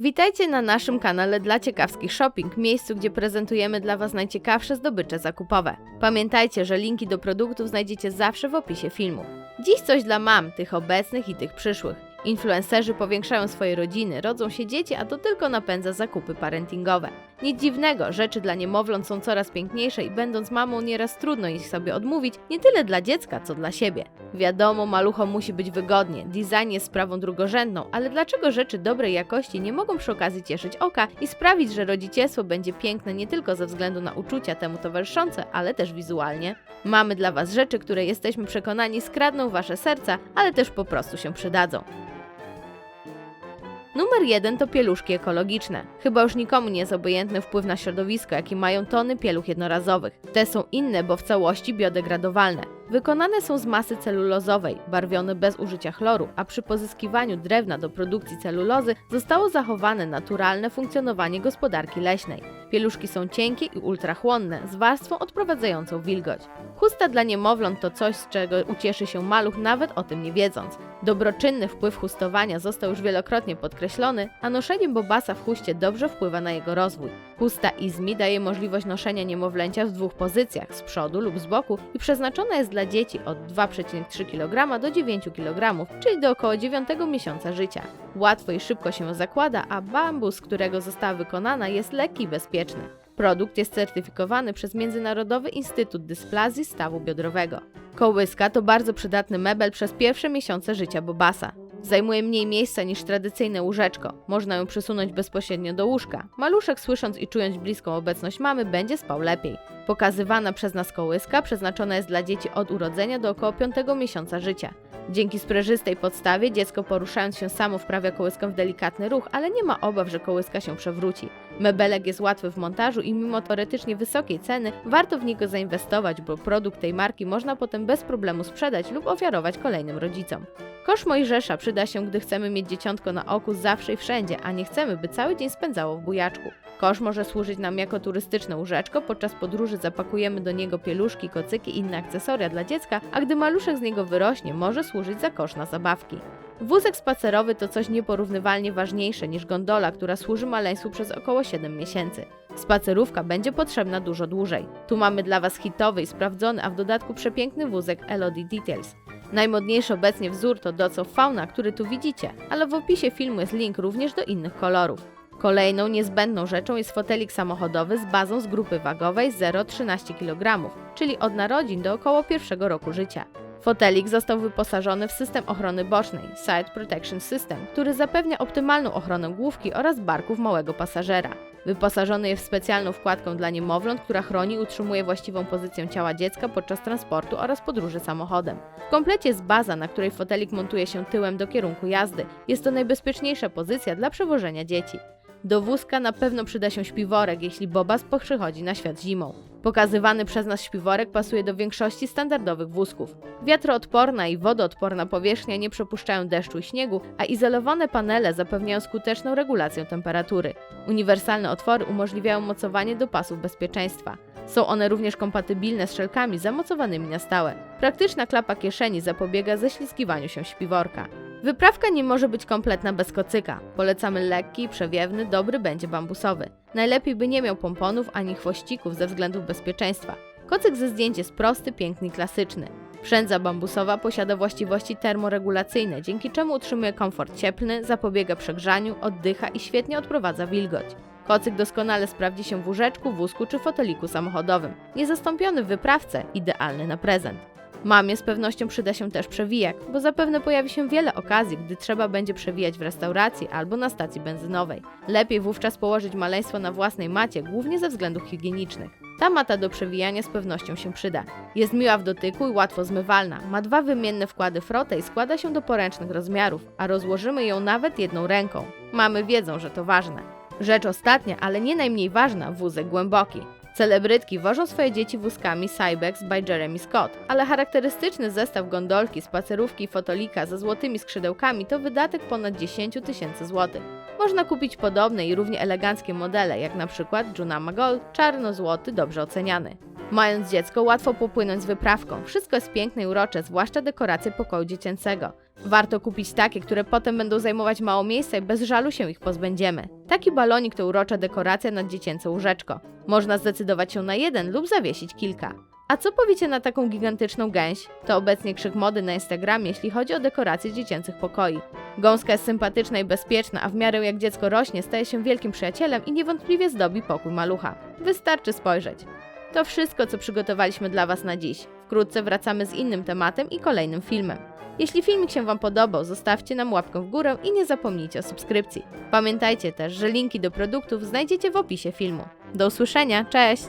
Witajcie na naszym kanale dla ciekawskich shopping, miejscu, gdzie prezentujemy dla Was najciekawsze zdobycze zakupowe. Pamiętajcie, że linki do produktów znajdziecie zawsze w opisie filmu. Dziś coś dla mam, tych obecnych i tych przyszłych. Influencerzy powiększają swoje rodziny, rodzą się dzieci, a to tylko napędza zakupy parentingowe. Nic dziwnego, rzeczy dla niemowląt są coraz piękniejsze i będąc mamą nieraz trudno ich sobie odmówić, nie tyle dla dziecka, co dla siebie. Wiadomo, maluchom musi być wygodnie, design jest sprawą drugorzędną, ale dlaczego rzeczy dobrej jakości nie mogą przy okazji cieszyć oka i sprawić, że rodzicielstwo będzie piękne nie tylko ze względu na uczucia temu towarzyszące, ale też wizualnie? Mamy dla Was rzeczy, które jesteśmy przekonani skradną Wasze serca, ale też po prostu się przydadzą. Numer jeden to pieluszki ekologiczne. Chyba już nikomu nie jest obojętny wpływ na środowisko, jaki mają tony pieluch jednorazowych. Te są inne, bo w całości biodegradowalne. Wykonane są z masy celulozowej, barwione bez użycia chloru, a przy pozyskiwaniu drewna do produkcji celulozy zostało zachowane naturalne funkcjonowanie gospodarki leśnej. Pieluszki są cienkie i ultrachłonne, z warstwą odprowadzającą wilgoć. Chusta dla niemowląt to coś, z czego ucieszy się maluch nawet o tym nie wiedząc. Dobroczynny wpływ chustowania został już wielokrotnie podkreślony, a noszenie bobasa w chuście dobrze wpływa na jego rozwój. Chusta Izmi daje możliwość noszenia niemowlęcia w dwóch pozycjach, z przodu lub z boku i przeznaczona jest dla dzieci od 2,3 kg do 9 kg, czyli do około 9 miesiąca życia. Łatwo i szybko się zakłada, a bambus, z którego została wykonana jest lekki i bezpieczny. Produkt jest certyfikowany przez Międzynarodowy Instytut Dysplazji Stawu Biodrowego. Kołyska to bardzo przydatny mebel przez pierwsze miesiące życia Bobasa. Zajmuje mniej miejsca niż tradycyjne łóżeczko. Można ją przesunąć bezpośrednio do łóżka. Maluszek, słysząc i czując bliską obecność mamy, będzie spał lepiej. Pokazywana przez nas kołyska przeznaczona jest dla dzieci od urodzenia do około 5 miesiąca życia. Dzięki sprężystej podstawie dziecko poruszając się samo wprawia kołyskę w delikatny ruch, ale nie ma obaw, że kołyska się przewróci. Mebelek jest łatwy w montażu i mimo teoretycznie wysokiej ceny warto w niego zainwestować, bo produkt tej marki można potem bez problemu sprzedać lub ofiarować kolejnym rodzicom. Kosz Mojżesza przyda się, gdy chcemy mieć dzieciątko na oku zawsze i wszędzie, a nie chcemy, by cały dzień spędzało w bujaczku. Kosz może służyć nam jako turystyczne łóżeczko, podczas podróży zapakujemy do niego pieluszki, kocyki i inne akcesoria dla dziecka, a gdy maluszek z niego wyrośnie, może służyć za kosz na zabawki. Wózek spacerowy to coś nieporównywalnie ważniejsze niż gondola, która służy maleństwu przez około 7 miesięcy. Spacerówka będzie potrzebna dużo dłużej. Tu mamy dla Was hitowy i sprawdzony, a w dodatku przepiękny wózek Elodie Details. Najmodniejszy obecnie wzór to Doco Fauna, który tu widzicie, ale w opisie filmu jest link również do innych kolorów. Kolejną niezbędną rzeczą jest fotelik samochodowy z bazą z grupy wagowej 0,13 kg, czyli od narodzin do około pierwszego roku życia. Fotelik został wyposażony w system ochrony bocznej Side Protection System, który zapewnia optymalną ochronę główki oraz barków małego pasażera. Wyposażony jest w specjalną wkładkę dla niemowląt, która chroni i utrzymuje właściwą pozycję ciała dziecka podczas transportu oraz podróży samochodem. W komplecie jest baza, na której fotelik montuje się tyłem do kierunku jazdy. Jest to najbezpieczniejsza pozycja dla przewożenia dzieci. Do wózka na pewno przyda się śpiworek, jeśli Bobas przychodzi na świat zimą. Pokazywany przez nas śpiworek pasuje do większości standardowych wózków. Wiatroodporna i wodoodporna powierzchnia nie przepuszczają deszczu i śniegu, a izolowane panele zapewniają skuteczną regulację temperatury. Uniwersalne otwory umożliwiają mocowanie do pasów bezpieczeństwa. Są one również kompatybilne z szelkami zamocowanymi na stałe. Praktyczna klapa kieszeni zapobiega ześlizgiwaniu się śpiworka. Wyprawka nie może być kompletna bez kocyka. Polecamy lekki przewiewny, dobry będzie bambusowy. Najlepiej by nie miał pomponów ani chwościków ze względów bezpieczeństwa. Kocyk ze zdjęć jest prosty, piękny i klasyczny. Przędza bambusowa posiada właściwości termoregulacyjne, dzięki czemu utrzymuje komfort cieplny, zapobiega przegrzaniu, oddycha i świetnie odprowadza wilgoć. Kocyk doskonale sprawdzi się w łóżeczku, wózku czy foteliku samochodowym. Niezastąpiony w wyprawce, idealny na prezent. Mamie z pewnością przyda się też przewijak, bo zapewne pojawi się wiele okazji, gdy trzeba będzie przewijać w restauracji albo na stacji benzynowej. Lepiej wówczas położyć maleństwo na własnej macie, głównie ze względów higienicznych. Ta mata do przewijania z pewnością się przyda. Jest miła w dotyku i łatwo zmywalna. Ma dwa wymienne wkłady frotę i składa się do poręcznych rozmiarów, a rozłożymy ją nawet jedną ręką. Mamy wiedzą, że to ważne. Rzecz ostatnia, ale nie najmniej ważna, wózek głęboki. Celebrytki wożą swoje dzieci wózkami Cybex by Jeremy Scott, ale charakterystyczny zestaw gondolki, spacerówki i fotolika ze złotymi skrzydełkami to wydatek ponad 10 tysięcy złotych. Można kupić podobne i równie eleganckie modele, jak na przykład Junama Gold, czarno-złoty, dobrze oceniany. Mając dziecko, łatwo popłynąć z wyprawką. Wszystko jest piękne i urocze, zwłaszcza dekoracje pokoju dziecięcego. Warto kupić takie, które potem będą zajmować mało miejsca i bez żalu się ich pozbędziemy. Taki balonik to urocza dekoracja nad dziecięce łóżeczko. Można zdecydować się na jeden lub zawiesić kilka. A co powiecie na taką gigantyczną gęś? To obecnie krzyk mody na Instagramie, jeśli chodzi o dekoracje dziecięcych pokoi. Gąska jest sympatyczna i bezpieczna, a w miarę jak dziecko rośnie, staje się wielkim przyjacielem i niewątpliwie zdobi pokój malucha. Wystarczy spojrzeć. To wszystko, co przygotowaliśmy dla Was na dziś. Wkrótce wracamy z innym tematem i kolejnym filmem. Jeśli filmik się Wam podobał, zostawcie nam łapkę w górę i nie zapomnijcie o subskrypcji. Pamiętajcie też, że linki do produktów znajdziecie w opisie filmu. Do usłyszenia, cześć!